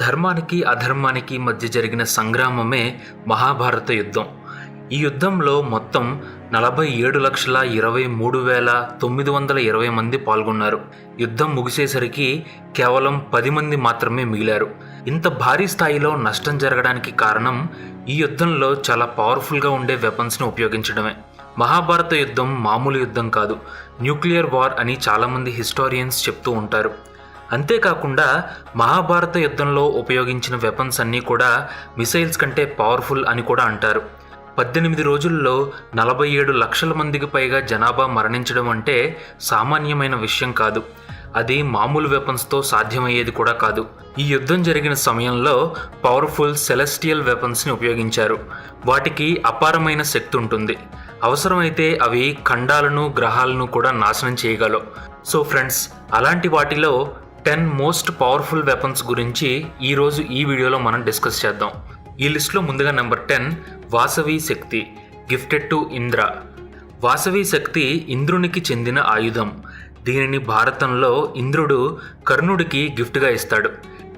ధర్మానికి అధర్మానికి మధ్య జరిగిన సంగ్రామమే మహాభారత యుద్ధం. ఈ యుద్ధంలో మొత్తం నలభై ఏడు లక్షల ఇరవై మూడు వేల తొమ్మిది వందల ఇరవై మంది పాల్గొన్నారు. యుద్ధం ముగిసేసరికి కేవలం పది మంది మాత్రమే మిగిలారు. ఇంత భారీ స్థాయిలో నష్టం జరగడానికి కారణం ఈ యుద్ధంలో చాలా పవర్ఫుల్గా ఉండే వెపన్స్ని ఉపయోగించడమే. మహాభారత యుద్ధం మామూలు యుద్ధం కాదు. న్యూక్లియర్ వార్ అని చాలామంది హిస్టారియన్స్ చెప్తూ ఉంటారు. అంతేకాకుండా మహాభారత యుద్ధంలో ఉపయోగించిన వెపన్స్ అన్నీ కూడా మిసైల్స్ కంటే పవర్ఫుల్ అని కూడా అంటారు. పద్దెనిమిది రోజుల్లో నలభై ఏడు లక్షల మందికి పైగా జనాభా మరణించడం అంటే సామాన్యమైన విషయం కాదు. అది మామూలు వెపన్స్తో సాధ్యమయ్యేది కూడా కాదు. ఈ యుద్ధం జరిగిన సమయంలో పవర్ఫుల్ సెలెస్టియల్ వెపన్స్ని ఉపయోగించారు. వాటికి అపారమైన శక్తి ఉంటుంది. అవసరమైతే అవి ఖండాలను గ్రహాలను కూడా నాశనం చేయగలవు. సో ఫ్రెండ్స్ అలాంటి వాటిలో టెన్ మోస్ట్ పవర్ఫుల్ వెపన్స్ గురించి ఈరోజు ఈ వీడియోలో మనం డిస్కస్ చేద్దాం. ఈ లిస్ట్లో ముందుగా number ten Vasavi Shakti gifted to Indra. Vasavi Shakti ఇంద్రునికి చెందిన ఆయుధం. దీనిని భారతంలో ఇంద్రుడు కర్ణుడికి గిఫ్ట్గా ఇస్తాడు.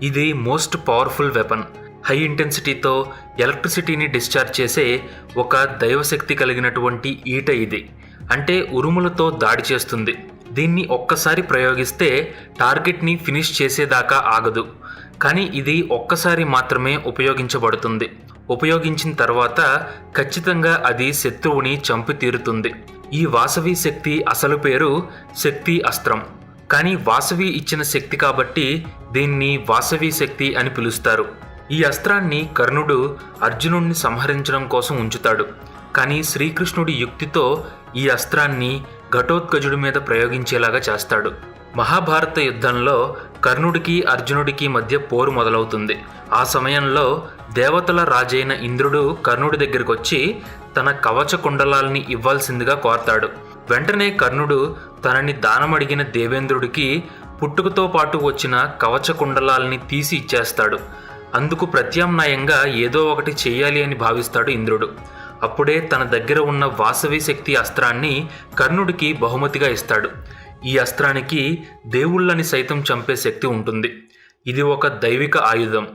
ఇది మోస్ట్ పవర్ఫుల్ వెపన్. హై ఇంటెన్సిటీతో ఎలక్ట్రిసిటీని డిశ్చార్జ్ చేసే ఒక దైవశక్తి కలిగినటువంటి ఈట ఇది. అంటే ఉరుములతో దాడి చేస్తుంది. దీన్ని ఒక్కసారి ప్రయోగిస్తే టార్గెట్ని ఫినిష్ చేసేదాకా ఆగదు. కానీ ఇది ఒక్కసారి మాత్రమే ఉపయోగించబడుతుంది. ఉపయోగించిన తర్వాత ఖచ్చితంగా అది శత్రువుని చంపి తీరుతుంది. ఈ వాసవి శక్తి అసలు పేరు శక్తి అస్త్రం. కానీ వాసవి ఇచ్చిన శక్తి కాబట్టి దీన్ని వాసవి శక్తి అని పిలుస్తారు. ఈ అస్త్రాన్ని కర్ణుడు అర్జునుడిని సంహరించడం కోసం ఉంచుతాడు. కానీ శ్రీకృష్ణుడి యుక్తితో ఈ అస్త్రాన్ని ఘటోత్కజుడి మీద ప్రయోగించేలాగా చేస్తాడు. మహాభారత యుద్ధంలో కర్ణుడికి అర్జునుడికి మధ్య పోరు మొదలవుతుంది. ఆ సమయంలో దేవతల రాజైన ఇంద్రుడు కర్ణుడి దగ్గరికి వచ్చి తన కవచ కుండలాల్ని ఇవ్వాల్సిందిగా కోరతాడు. వెంటనే కర్ణుడు తనని దానమడిగిన దేవేంద్రుడికి పుట్టుకతో పాటు వచ్చిన కవచ కుండలాల్ని తీసి ఇచ్చేస్తాడు. అందుకు ప్రత్యామ్నాయంగా ఏదో ఒకటి చేయాలి అని భావిస్తాడు ఇంద్రుడు. అప్పుడే తన దగ్గర ఉన్న వాసవి శక్తి అస్త్రాన్ని కర్ణుడికి బహుమతిగా ఇస్తాడు. ఈ అస్త్రానికి దేవుళ్ళని సైతం చంపే శక్తి ఉంటుంది. ఇది ఒక దైవిక ఆయుధం.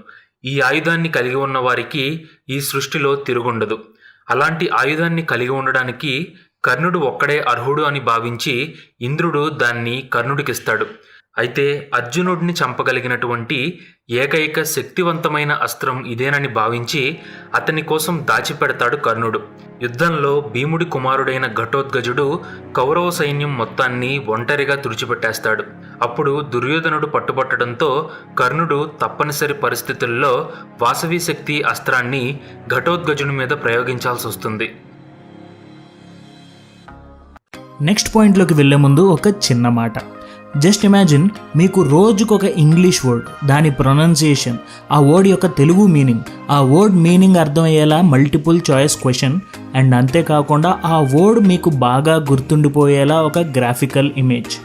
ఈ ఆయుధాన్ని కలిగి ఉన్న వారికి ఈ సృష్టిలో తిరుగుండదు. అలాంటి ఆయుధాన్ని కలిగి ఉండడానికి కర్ణుడు ఒక్కడే అర్హుడు అని భావించి ఇంద్రుడు దాన్ని కర్ణుడికిస్తాడు. అయితే అర్జునుడిని చంపగలిగినటువంటి ఏకైక శక్తివంతమైన అస్త్రం ఇదేనని భావించి అతని కోసం దాచిపెడతాడు కర్ణుడు. యుద్ధంలో భీముడి కుమారుడైన ఘటోద్గజుడు కౌరవ సైన్యం మొత్తాన్ని ఒంటరిగా తుడిచిపెట్టేస్తాడు. అప్పుడు దుర్యోధనుడు పట్టుబట్టడంతో కర్ణుడు తప్పనిసరి పరిస్థితుల్లో వాసవి శక్తి అస్త్రాన్ని ఘటోద్గజుని మీద ప్రయోగించాల్సి వస్తుంది. నెక్స్ట్ పాయింట్లోకి వెళ్ళే ముందు ఒక చిన్న మాట. జస్ట్ ఇమాజిన్ మీకు రోజుకొక ఇంగ్లీష్ వర్డ్ దాని ప్రొనౌన్సియేషన్ ఆ వర్డ్ యొక్క తెలుగు మీనింగ్ ఆ వర్డ్ మీనింగ్ అర్థమయ్యేలా మల్టిపుల్ చాయిస్ క్వశ్చన్ అండ్ అంతేకాకుండా ఆ వర్డ్ మీకు బాగా గుర్తుండిపోయేలా ఒక గ్రాఫికల్ ఇమేజ్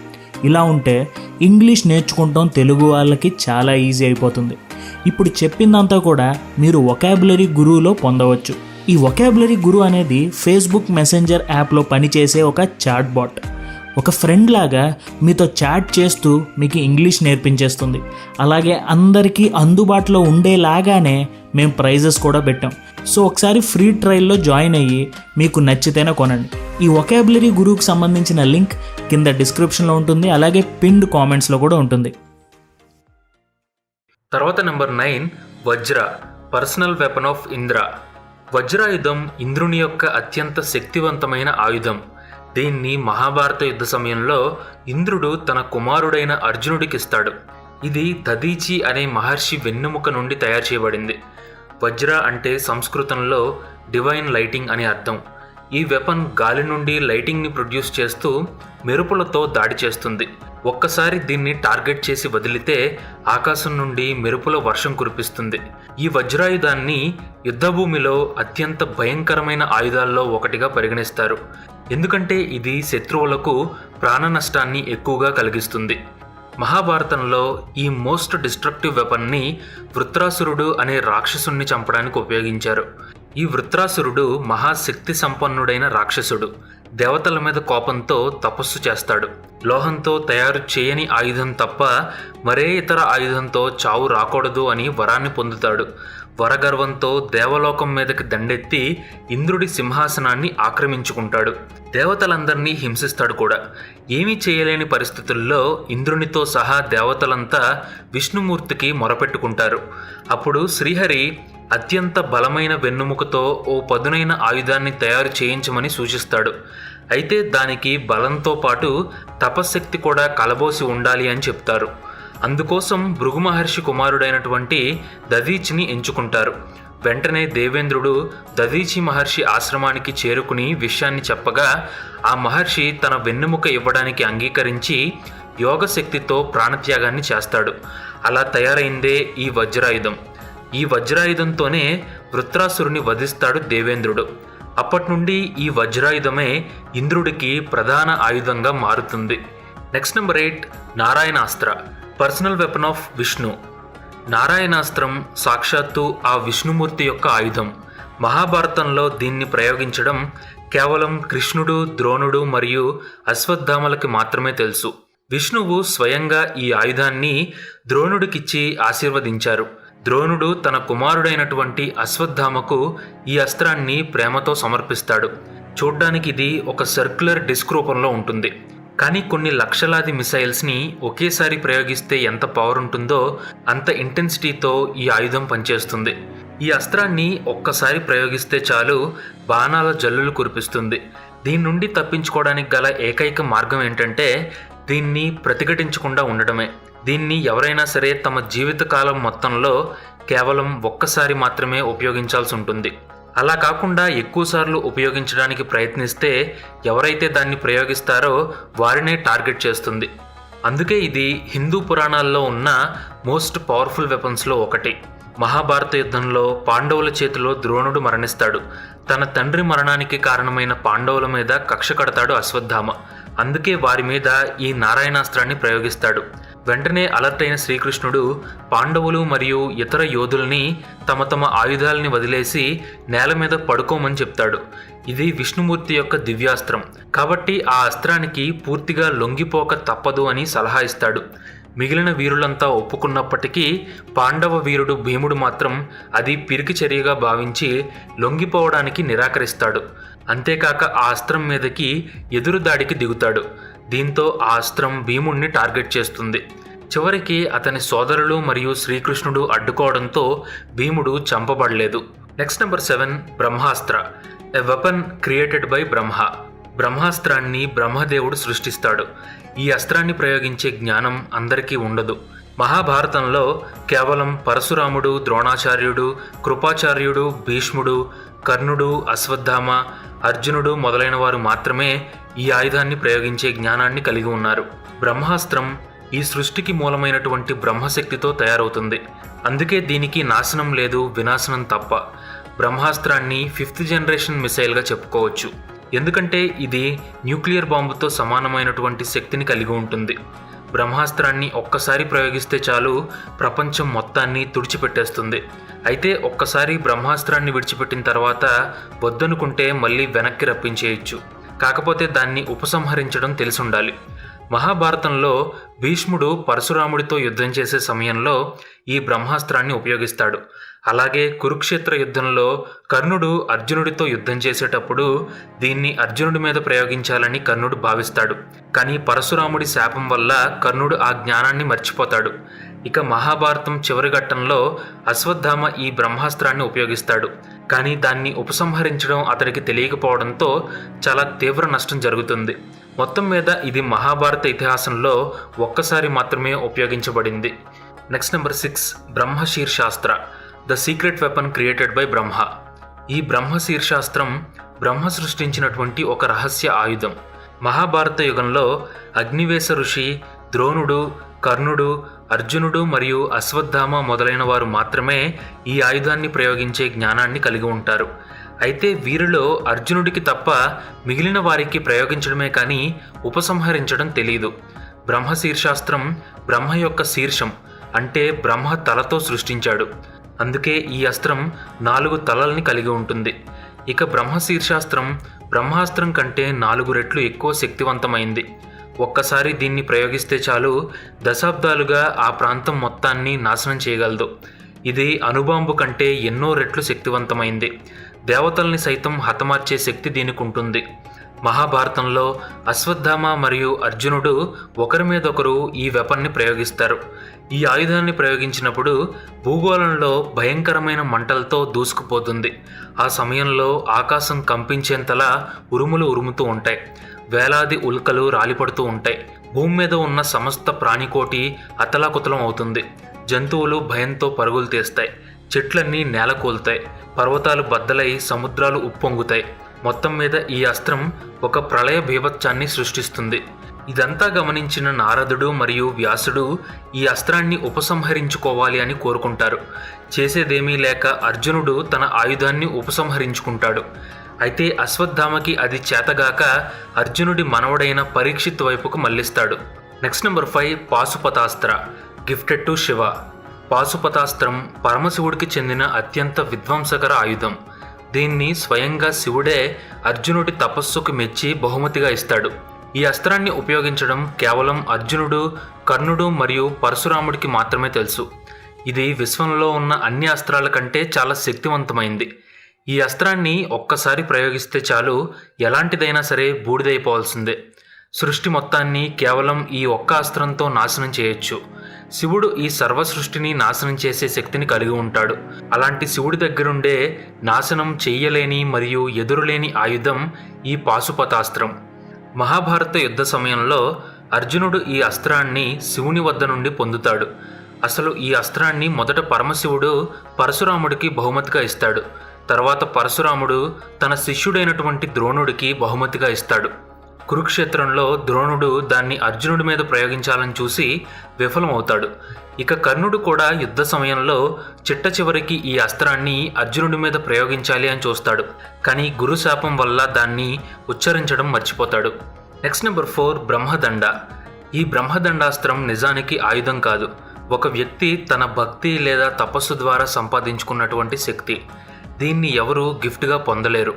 ఇలా ఉంటే ఇంగ్లీష్ నేర్చుకుంటాం తెలుగు వాళ్ళకి చాలా ఈజీ అయిపోతుంది. ఇప్పుడు చెప్పిందంతా కూడా మీరు ఒకాబులరీ గురువులో పొందవచ్చు. ఈ ఒకాబులరీ గురువు అనేది ఫేస్బుక్ మెసెంజర్ యాప్లో పనిచేసే ఒక చాట్ బాట్ ఒక ఫ్రెండ్ లాగా మీతో చాట్ చేస్తూ మీకు ఇంగ్లీష్ నేర్పించేస్తుంది. అలాగే అందరికీ అందుబాటులో ఉండేలాగానే మేము ప్రైజెస్ కూడా పెట్టాం. సో ఒకసారి ఫ్రీ ట్రయల్లో జాయిన్ అయ్యి మీకు నచ్చితేనే కొనండి. ఈ ఒకాబులరీ గురువుకి సంబంధించిన లింక్ కింద డిస్క్రిప్షన్లో ఉంటుంది. అలాగే పిన్డ్ కామెంట్స్లో కూడా ఉంటుంది. తర్వాత number nine Vajra personal weapon of Indra. వజ్రాయుధం ఇంద్రుని యొక్క అత్యంత శక్తివంతమైన ఆయుధం. దీన్ని మహాభారత యుద్ధ సమయంలో ఇంద్రుడు తన కుమారుడైన అర్జునుడికిస్తాడు. ఇది దదీచి అనే మహర్షి వెన్నెముక నుండి తయారు చేయబడింది. వజ్ర అంటే సంస్కృతంలో డివైన్ లైటింగ్ అని అర్థం. ఈ వెపన్ గాలి నుండి లైటింగ్ని ప్రొడ్యూస్ చేస్తూ మెరుపులతో దాడి చేస్తుంది. ఒక్కసారి దీన్ని టార్గెట్ చేసి వదిలితే ఆకాశం నుండి మెరుపుల వర్షం కురిపిస్తుంది. ఈ వజ్రాయుధాన్ని యుద్ధభూమిలో అత్యంత భయంకరమైన ఆయుధాల్లో ఒకటిగా పరిగణిస్తారు. ఎందుకంటే ఇది శత్రువులకు ప్రాణ నష్టాన్ని ఎక్కువగా కలిగిస్తుంది. మహాభారతంలో ఈ మోస్ట్ డిస్ట్రక్టివ్ వెపన్ని వృత్రాసురుడు అనే రాక్షసుణ్ణి చంపడానికి ఉపయోగించారు. ఈ వృత్రాసురుడు మహాశక్తి సంపన్నుడైన రాక్షసుడు. దేవతల మీద కోపంతో తపస్సు చేస్తాడు. లోహంతో తయారు చేయని ఆయుధం తప్ప మరే ఇతర ఆయుధంతో చావు రాకూడదు అని వరాన్ని పొందుతాడు. వరగర్వంతో దేవలోకం మీదకి దండెత్తి ఇంద్రుడి సింహాసనాన్ని ఆక్రమించుకుంటాడు. దేవతలందరినీ హింసిస్తాడు కూడా. ఏమీ చేయలేని పరిస్థితుల్లో ఇంద్రునితో సహా దేవతలంతా విష్ణుమూర్తికి మొరపెట్టుకుంటారు. అప్పుడు శ్రీహరి అత్యంత బలమైన వెన్నుముకతో ఓ పదునైన ఆయుధాన్ని తయారు చేయించమని సూచిస్తాడు. అయితే దానికి బలంతో పాటు తపశ్శక్తి కూడా కలబోసి ఉండాలి అని చెప్తారు. అందుకోసం భృగు మహర్షి కుమారుడైనటువంటి దదీచిని ఎంచుకుంటారు. వెంటనే దేవేంద్రుడు దదీచి మహర్షి ఆశ్రమానికి చేరుకుని విషయాన్ని చెప్పగా ఆ మహర్షి తన వెన్నెముక ఇవ్వడానికి అంగీకరించి యోగశక్తితో ప్రాణత్యాగాన్ని చేస్తాడు. అలా తయారైందే ఈ వజ్రాయుధం. ఈ వజ్రాయుధంతోనే వృత్రాసురుని వధిస్తాడు దేవేంద్రుడు. అప్పటి నుండి ఈ వజ్రాయుధమే ఇంద్రుడికి ప్రధాన ఆయుధంగా మారుతుంది. Next number eight Narayanastra. Personal weapon of Vishnu. Narayanastram సాక్షాత్తు ఆ విష్ణుమూర్తి యొక్క ఆయుధం. మహాభారతంలో దీన్ని ప్రయోగించడం కేవలం కృష్ణుడు ద్రోణుడు మరియు అశ్వత్థామలకి మాత్రమే తెలుసు. విష్ణువు స్వయంగా ఈ ఆయుధాన్ని ద్రోణుడికిచ్చి ఆశీర్వదించారు. ద్రోణుడు తన కుమారుడైనటువంటి అశ్వత్థామకు ఈ అస్త్రాన్ని ప్రేమతో సమర్పిస్తాడు. చూడ్డానికి ఇది ఒక సర్క్యులర్ డిస్క్ రూపంలో ఉంటుంది. కానీ కొన్ని లక్షలాది మిసైల్స్ని ఒకేసారి ప్రయోగిస్తే ఎంత పవర్ ఉంటుందో అంత ఇంటెన్సిటీతో ఈ ఆయుధం పనిచేస్తుంది. ఈ అస్త్రాన్ని ఒక్కసారి ప్రయోగిస్తే చాలు బాణాల జల్లులు కురిపిస్తుంది. దీని నుండి తప్పించుకోవడానికి గల ఏకైక మార్గం ఏంటంటే దీన్ని ప్రతిఘటించకుండా ఉండడమే. దీన్ని ఎవరైనా సరే తమ జీవితకాలం మొత్తంలో కేవలం ఒక్కసారి మాత్రమే ఉపయోగించాల్సి ఉంటుంది. అలా కాకుండా ఎక్కువసార్లు ఉపయోగించడానికి ప్రయత్నిస్తే ఎవరైతే దాన్ని ప్రయోగిస్తారో వారినే టార్గెట్ చేస్తుంది. అందుకే ఇది హిందూ పురాణాల్లో ఉన్న మోస్ట్ పవర్ఫుల్ వెపన్స్లో ఒకటి. మహాభారత యుద్ధంలో పాండవుల చేతిలో ద్రోణుడు మరణిస్తాడు. తన తండ్రి మరణానికి కారణమైన పాండవుల మీద కక్ష కడతాడు అశ్వత్థామ. అందుకే వారి మీద ఈ నారాయణాస్త్రాన్ని ప్రయోగిస్తాడు. వెంటనే అలర్ట్ అయిన శ్రీకృష్ణుడు పాండవులు మరియు ఇతర యోధుల్ని తమ తమ ఆయుధాలని వదిలేసి నేల మీద పడుకోమని చెప్తాడు. ఇది విష్ణుమూర్తి యొక్క దివ్యాస్త్రం. కాబట్టి ఆ అస్త్రానికి పూర్తిగా లొంగిపోక తప్పదు అని సలహా ఇస్తాడు. మిగిలిన వీరులంతా ఒప్పుకున్నప్పటికీ పాండవ వీరుడు భీముడు మాత్రం అది పిరికి చర్యగా భావించి లొంగిపోవడానికి నిరాకరిస్తాడు. అంతేకాక ఆ అస్త్రం మీదకి ఎదురు దాడికి దిగుతాడు. దీంతో ఆ అస్త్రం భీముణ్ణి టార్గెట్ చేస్తుంది. చివరికి అతని సోదరులు మరియు శ్రీకృష్ణుడు అడ్డుకోవడంతో భీముడు చంపబడలేదు. Next number seven Brahmastra. A weapon created by Brahma. బ్రహ్మాస్త్రాన్ని బ్రహ్మదేవుడు సృష్టిస్తాడు. ఈ అస్త్రాన్ని ప్రయోగించే జ్ఞానం అందరికీ ఉండదు. మహాభారతంలో కేవలం పరశురాముడు ద్రోణాచార్యుడు కృపాచార్యుడు భీష్ముడు కర్ణుడు అశ్వత్థామ అర్జునుడు మొదలైన వారు మాత్రమే ఈ ఆయుధాన్ని ప్రయోగించే జ్ఞానాన్ని కలిగి ఉన్నారు. బ్రహ్మాస్త్రం ఈ సృష్టికి మూలమైనటువంటి బ్రహ్మశక్తితో తయారవుతుంది. అందుకే దీనికి నాశనం లేదు వినాశనం తప్ప. బ్రహ్మాస్త్రాన్ని ఫిఫ్త్ జనరేషన్ మిసైల్గా చెప్పుకోవచ్చు. ఎందుకంటే ఇది న్యూక్లియర్ బాంబుతో సమానమైనటువంటి శక్తిని కలిగి ఉంటుంది. బ్రహ్మాస్త్రాన్ని ఒక్కసారి ప్రయోగిస్తే చాలు ప్రపంచం మొత్తాన్ని తుడిచిపెట్టేస్తుంది. అయితే ఒక్కసారి బ్రహ్మాస్త్రాన్ని విడిచిపెట్టిన తర్వాత వద్దనుకుంటే మళ్ళీ వెనక్కి రప్పించేయచ్చు. కాకపోతే దాన్ని ఉపసంహరించడం తెలిసుండాలి. మహాభారతంలో భీష్ముడు పరశురాముడితో యుద్ధం చేసే సమయంలో ఈ బ్రహ్మాస్త్రాన్ని ఉపయోగిస్తాడు. అలాగే కురుక్షేత్ర యుద్ధంలో కర్ణుడు అర్జునుడితో యుద్ధం చేసేటప్పుడు దీన్ని అర్జునుడి మీద ప్రయోగించాలని కర్ణుడు భావిస్తాడు. కానీ పరశురాముడి శాపం వల్ల కర్ణుడు ఆ జ్ఞానాన్ని మర్చిపోతాడు. ఇక మహాభారతం చివరి ఘట్టంలో అశ్వత్థామ ఈ బ్రహ్మాస్త్రాన్ని ఉపయోగిస్తాడు. కానీ దాన్ని ఉపసంహరించడం అతడికి తెలియకపోవడంతో చాలా తీవ్ర నష్టం జరుగుతుంది. మొత్తం మీద ఇది మహాభారత ఇతిహాసంలో ఒక్కసారి మాత్రమే ఉపయోగించబడింది. Next number six Brahmashirshastra the secret weapon created by Brahma. ఈ బ్రహ్మ శాస్త్రం బ్రహ్మ సృష్టించినటువంటి ఒక రహస్య ఆయుధం. మహాభారత యుగంలో అగ్నివేశ ఋషి ద్రోణుడు కర్ణుడు అర్జునుడు మరియు అశ్వత్థామ మొదలైన వారు మాత్రమే ఈ ఆయుధాన్ని ప్రయోగించే జ్ఞానాన్ని కలిగి ఉంటారు. అయితే వీరిలో అర్జునుడికి తప్ప మిగిలిన వారికి ప్రయోగించడమే కానీ ఉపసంహరించడం తెలియదు బ్రహ్మశీర్షాస్త్రం బ్రహ్మ యొక్క శీర్షం అంటే బ్రహ్మ తలతో సృష్టించాడు. అందుకే ఈ అస్త్రం నాలుగు తలల్ని కలిగి ఉంటుంది. ఇక బ్రహ్మశీర్షాస్త్రం బ్రహ్మాస్త్రం కంటే నాలుగు రెట్లు ఎక్కువ శక్తివంతమైంది. ఒక్కసారి దీన్ని ప్రయోగిస్తే చాలు దశాబ్దాలుగా ఆ ప్రాంతం మొత్తాన్ని నాశనం చేయగలదు. ఇది అణుబాంబు కంటే ఎన్నో రెట్లు శక్తివంతమైంది. దేవతల్ని సైతం హతమార్చే శక్తి దీనికి ఉంటుంది మహాభారతంలో అశ్వత్థామ మరియు అర్జునుడు ఒకరి మీద ఒకరు ఈ వెపన్ని ప్రయోగిస్తారు. ఈ ఆయుధాన్ని ప్రయోగించినప్పుడు భూగోళంలో భయంకరమైన మంటలతో దూసుకుపోతుంది. ఆ సమయంలో ఆకాశం కంపించేంతలా ఉరుములు ఉరుముతూ ఉంటాయి. వేలాది ఉల్కలు రాలిపడుతూ ఉంటాయి. భూమి మీద ఉన్న సమస్త ప్రాణికోటి అతలాకుతలం అవుతుంది. జంతువులు భయంతో పరుగులు తీస్తాయి. చెట్లన్నీ నేలకూలుతాయి. పర్వతాలు బద్దలై సముద్రాలు ఉప్పొంగుతాయి. మొత్తం మీద ఈ అస్త్రం ఒక ప్రళయ బీభత్సాన్ని సృష్టిస్తుంది. ఇదంతా గమనించిన నారదుడు మరియు వ్యాసుడు ఈ అస్త్రాన్ని ఉపసంహరించుకోవాలి అని కోరుకుంటారు. చేసేదేమీ లేక అర్జునుడు తన ఆయుధాన్ని ఉపసంహరించుకుంటాడు. అయితే అశ్వత్థామకి అది చేతగాక అర్జునుడి మనవడైన పరీక్షిత్ వైపుకు మళ్ళిస్తాడు next number five Pashupatastra gifted to Shiva. పాశుపతాస్త్రం పరమశివుడికి చెందిన అత్యంత విధ్వంసకర ఆయుధం. దీన్ని స్వయంగా శివుడే అర్జునుడి తపస్సుకు మెచ్చి బహుమతిగా ఇస్తాడు. ఈ అస్త్రాన్ని ఉపయోగించడం కేవలం అర్జునుడు కర్ణుడు మరియు పరశురాముడికి మాత్రమే తెలుసు. ఇది విశ్వంలో ఉన్న అన్ని అస్త్రాల కంటే చాలా శక్తివంతమైంది. ఈ అస్త్రాన్ని ఒక్కసారి ప్రయోగిస్తే చాలు ఎలాంటిదైనా సరే బూడిదైపోవాల్సిందే. సృష్టి మొత్తాన్ని కేవలం ఈ ఒక్క అస్త్రంతో నాశనం చేయొచ్చు. శివుడు ఈ సర్వ సృష్టిని నాశనం చేసే శక్తిని కలిగి ఉంటాడు. అలాంటి శివుడి దగ్గరుండే నాశనం చెయ్యలేని మరియు ఎదురులేని ఆయుధం ఈ పాశుపతాస్త్రం. మహాభారత యుద్ధ సమయంలో అర్జునుడు ఈ అస్త్రాన్ని శివుని వద్ద నుండి పొందుతాడు. అసలు ఈ అస్త్రాన్ని మొదట పరమశివుడు పరశురాముడికి బహుమతిగా ఇస్తాడు. తర్వాత పరశురాముడు తన శిష్యుడైనటువంటి ద్రోణుడికి బహుమతిగా ఇస్తాడు. కురుక్షేత్రంలో ద్రోణుడు దాన్ని అర్జునుడి మీద ప్రయోగించాలని చూసి విఫలమవుతాడు. ఇక కర్ణుడు కూడా యుద్ధ సమయంలో చిట్ట చివరికి ఈ అస్త్రాన్ని అర్జునుడి మీద ప్రయోగించాలి అని చూస్తాడు. కానీ గురు శాపం వల్ల దాన్ని ఉచ్చరించడం మర్చిపోతాడు. Next number four Brahmadanda. ఈ బ్రహ్మదండాస్త్రం నిజానికి ఆయుధం కాదు. ఒక వ్యక్తి తన భక్తి లేదా తపస్సు ద్వారా సంపాదించుకున్నటువంటి శక్తి. దీన్ని ఎవరూ గిఫ్ట్గా పొందలేరు.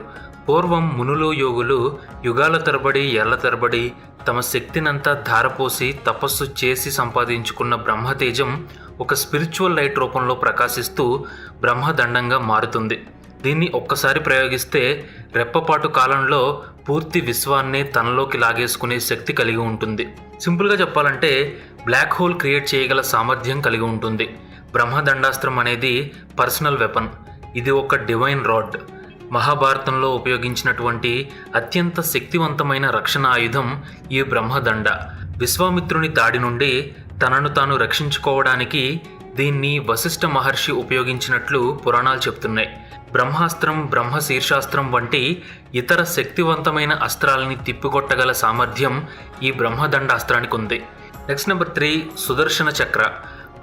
పూర్వం మునులు యోగులు యుగాల తరబడి ఏళ్ళ తరబడి తమ శక్తినంతా ధారపోసి తపస్సు చేసి సంపాదించుకున్న బ్రహ్మతేజం ఒక స్పిరిచువల్ లైట్ రూపంలో ప్రకాశిస్తూ బ్రహ్మదండంగా మారుతుంది. దీన్ని ఒక్కసారి ప్రయోగిస్తే రెప్పపాటు కాలంలో పూర్తి విశ్వాన్ని తనలోకి లాగేసుకునే శక్తి కలిగి ఉంటుంది. సింపుల్గా చెప్పాలంటే బ్లాక్ హోల్ క్రియేట్ చేయగల సామర్థ్యం కలిగి ఉంటుంది. బ్రహ్మదండాస్త్రం అనేది పర్సనల్ వెపన్. ఇది ఒక డివైన్ రాడ్ మహాభారతంలో ఉపయోగించినటువంటి అత్యంత శక్తివంతమైన రక్షణ ఆయుధం ఈ బ్రహ్మదండ. విశ్వామిత్రుని దాడి నుండి తనను తాను రక్షించుకోవడానికి దీన్ని వశిష్ఠ మహర్షి ఉపయోగించినట్లు పురాణాలు చెప్తున్నాయి. బ్రహ్మాస్త్రం బ్రహ్మ శీర్షాస్త్రం వంటి ఇతర శక్తివంతమైన అస్త్రాలని తిప్పికొట్టగల సామర్థ్యం ఈ బ్రహ్మదండ అస్త్రానికి ఉంది. Next number three Sudarshana Chakra.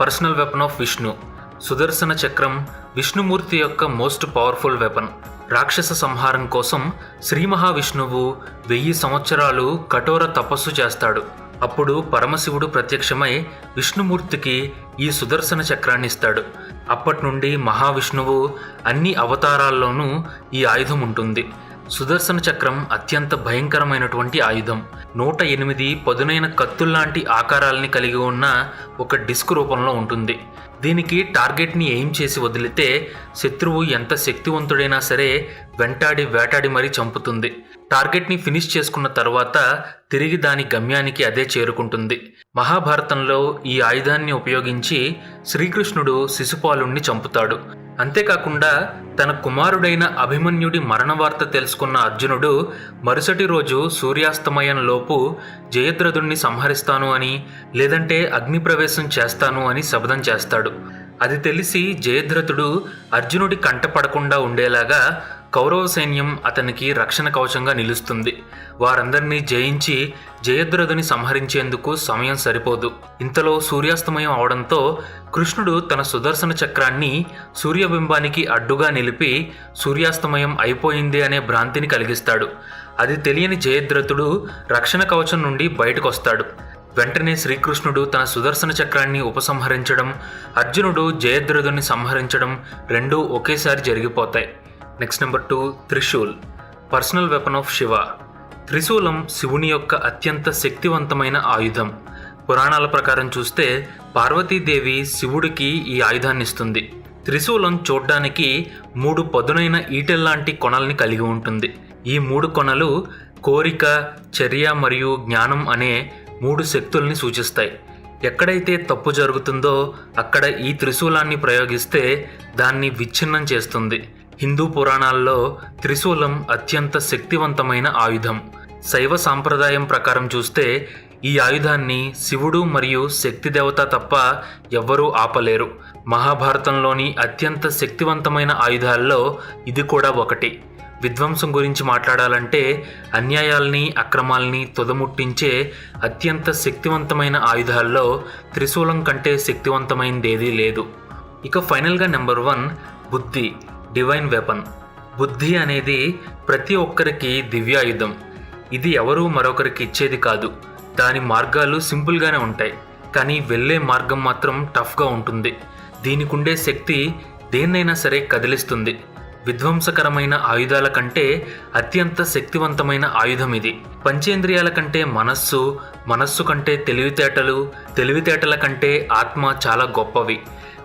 Personal weapon of Vishnu. సుదర్శన చక్రం విష్ణుమూర్తి యొక్క మోస్ట్ పవర్ఫుల్ వెపన్. రాక్షస సంహారం కోసం శ్రీ మహావిష్ణువు వెయ్యి సంవత్సరాలు కఠోర తపస్సు చేస్తాడు. అప్పుడు పరమశివుడు ప్రత్యక్షమై విష్ణుమూర్తికి ఈ సుదర్శన చక్రాన్ని ఇస్తాడు. అప్పటి నుండి మహావిష్ణువు అన్ని అవతారాల్లోనూ ఈ ఆయుధం ఉంటుంది. సుదర్శన చక్రం అత్యంత భయంకరమైనటువంటి ఆయుధం. నూట ఎనిమిది పదునైన కత్తుల్లాంటి ఆకారాల్ని కలిగి ఉన్న ఒక డిస్క్ రూపంలో ఉంటుంది. దీనికి టార్గెట్ని ఎయిమ్ చేసి వదిలితే శత్రువు ఎంత శక్తివంతుడైనా సరే వెంటాడి వేటాడి మరీ చంపుతుంది. టార్గెట్ని ఫినిష్ చేసుకున్న తర్వాత తిరిగి దాని గమ్యానికి అదే చేరుకుంటుంది. మహాభారతంలో ఈ ఆయుధాన్ని ఉపయోగించి శ్రీకృష్ణుడు శిశుపాలుణ్ణి చంపుతాడు. అంతేకాకుండా తన కుమారుడైన అభిమన్యుడి మరణ వార్త తెలుసుకున్న అర్జునుడు మరుసటి రోజు సూర్యాస్తమయంలోపు జయద్రథుణ్ణి సంహరిస్తాను అని లేదంటే అగ్నిప్రవేశం చేస్తాను అని శపథం చేస్తాడు. అది తెలిసి జయద్రథుడు అర్జునుడి కంటపడకుండా ఉండేలాగా కౌరవ సైన్యం అతనికి రక్షణ కవచంగా నిలుస్తుంది. వారందరినీ జయించి జయద్రథుని సంహరించేందుకు సమయం సరిపోదు. ఇంతలో సూర్యాస్తమయం అవడంతో కృష్ణుడు తన సుదర్శన చక్రాన్ని సూర్యబింబానికి అడ్డుగా నిలిపి సూర్యాస్తమయం అయిపోయింది అనే భ్రాంతిని కలిగిస్తాడు. అది తెలియని జయద్రథుడు రక్షణ కవచం నుండి బయటకొస్తాడు. వెంటనే శ్రీకృష్ణుడు తన సుదర్శన చక్రాన్ని ఉపసంహరించడం అర్జునుడు జయద్రథుని సంహరించడం రెండూ ఒకేసారి జరిగిపోతాయి. Next number two Trishul. Personal weapon of Shiva. త్రిశూలం శివుని యొక్క అత్యంత శక్తివంతమైన ఆయుధం. పురాణాల ప్రకారం చూస్తే పార్వతీదేవి శివుడికి ఈ ఆయుధాన్ని ఇస్తుంది. త్రిశూలం చూడ్డానికి మూడు పదునైన ఈటెల్లాంటి కొనల్ని కలిగి ఉంటుంది. ఈ మూడు కొనలు కోరిక చర్య మరియు జ్ఞానం అనే మూడు శక్తుల్ని సూచిస్తాయి. ఎక్కడైతే తప్పు జరుగుతుందో అక్కడ ఈ త్రిశూలాన్ని ప్రయోగిస్తే దాన్ని విచ్ఛిన్నం చేస్తుంది. హిందూ పురాణాల్లో త్రిశూలం అత్యంత శక్తివంతమైన ఆయుధం. శైవ సాంప్రదాయం ప్రకారం చూస్తే ఈ ఆయుధాన్ని శివుడు మరియు శక్తి దేవత తప్ప ఎవ్వరూ ఆపలేరు. మహాభారతంలోని అత్యంత శక్తివంతమైన ఆయుధాల్లో ఇది కూడా ఒకటి. విధ్వంసం గురించి మాట్లాడాలంటే అన్యాయాల్ని అక్రమాల్ని తుదముట్టించే అత్యంత శక్తివంతమైన ఆయుధాల్లో త్రిశూలం కంటే శక్తివంతమైనదేదీ లేదు. ఇక ఫైనల్గా number one buddhi. Divine weapon. బుద్ధి అనేది ప్రతి ఒక్కరికి దివ్యాయుధం. ఇది ఎవరూ మరొకరికి ఇచ్చేది కాదు. దాని మార్గాలు సింపుల్గానే ఉంటాయి. కానీ వెళ్ళే మార్గం మాత్రం టఫ్గా ఉంటుంది. దీనికుండే శక్తి దేన్నైనా సరే కదిలిస్తుంది. విధ్వంసకరమైన ఆయుధాల కంటే అత్యంత శక్తివంతమైన ఆయుధం ఇది. పంచేంద్రియాల కంటే మనస్సు మనస్సు కంటే తెలివితేటలు తెలివితేటల కంటే ఆత్మ చాలా గొప్పవి.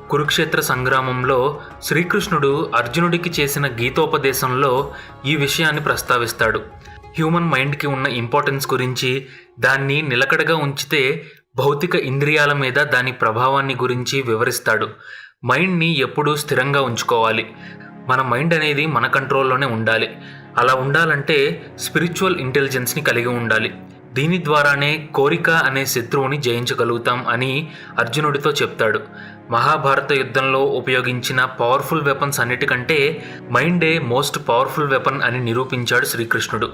కురుక్షేత్ర సంగ్రామంలో శ్రీకృష్ణుడు అర్జునుడికి చేసిన గీతోపదేశంలో ఈ విషయాన్ని ప్రస్తావిస్తాడు. హ్యూమన్ మైండ్కి ఉన్న ఇంపార్టెన్స్ గురించి దాన్ని నిలకడగా ఉంచితే భౌతిక ఇంద్రియాల మీద దాని ప్రభావాన్ని గురించి వివరిస్తాడు. మైండ్ని ఎప్పుడూ స్థిరంగా ఉంచుకోవాలి. మన మైండ్ అనేది మన కంట్రోల్లోనే ఉండాలి. అలా ఉండాలంటే స్పిరిచువల్ ఇంటెలిజెన్స్ని కలిగి ఉండాలి. దీని ద్వారానే కోరిక అనే శత్రువుని జయించగలుగుతాం అని అర్జునుడితో చెప్తాడు. మహాభారత యుద్ధంలో ఉపయోగించిన పవర్ఫుల్ వెపన్స్ అన్నిటికంటే మైండే మోస్ట్ పవర్ఫుల్ వెపన్ అని నిరూపించాడు శ్రీకృష్ణుడు.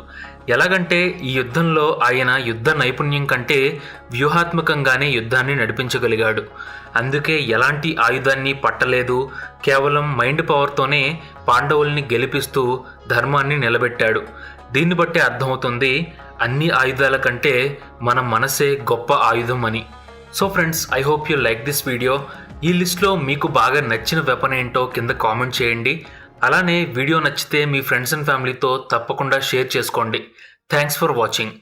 ఎలాగంటే ఈ యుద్ధంలో ఆయన యుద్ధ నైపుణ్యం కంటే వ్యూహాత్మకంగానే యుద్ధాన్ని నడిపించగలిగాడు. అందుకే ఎలాంటి ఆయుధాన్ని పట్టలేదు కేవలం మైండ్ పవర్తోనే పాండవుల్ని గెలిపిస్తూ ధర్మాన్ని నిలబెట్టాడు. దీన్ని బట్టి అర్థమవుతుంది అన్ని ఆయుధాల కంటే మన మనసే గొప్ప ఆయుధం అని. So friends I hope you like this video ఈ లిస్ట్లో మీకు బాగా నచ్చిన వెపన్ ఏంటో కింద కామెంట్ చేయండి. అలానే వీడియో నచ్చితే మీ ఫ్రెండ్స్ అండ్ ఫ్యామిలీతో తప్పకుండా షేర్ చేసుకోండి. Thanks for watching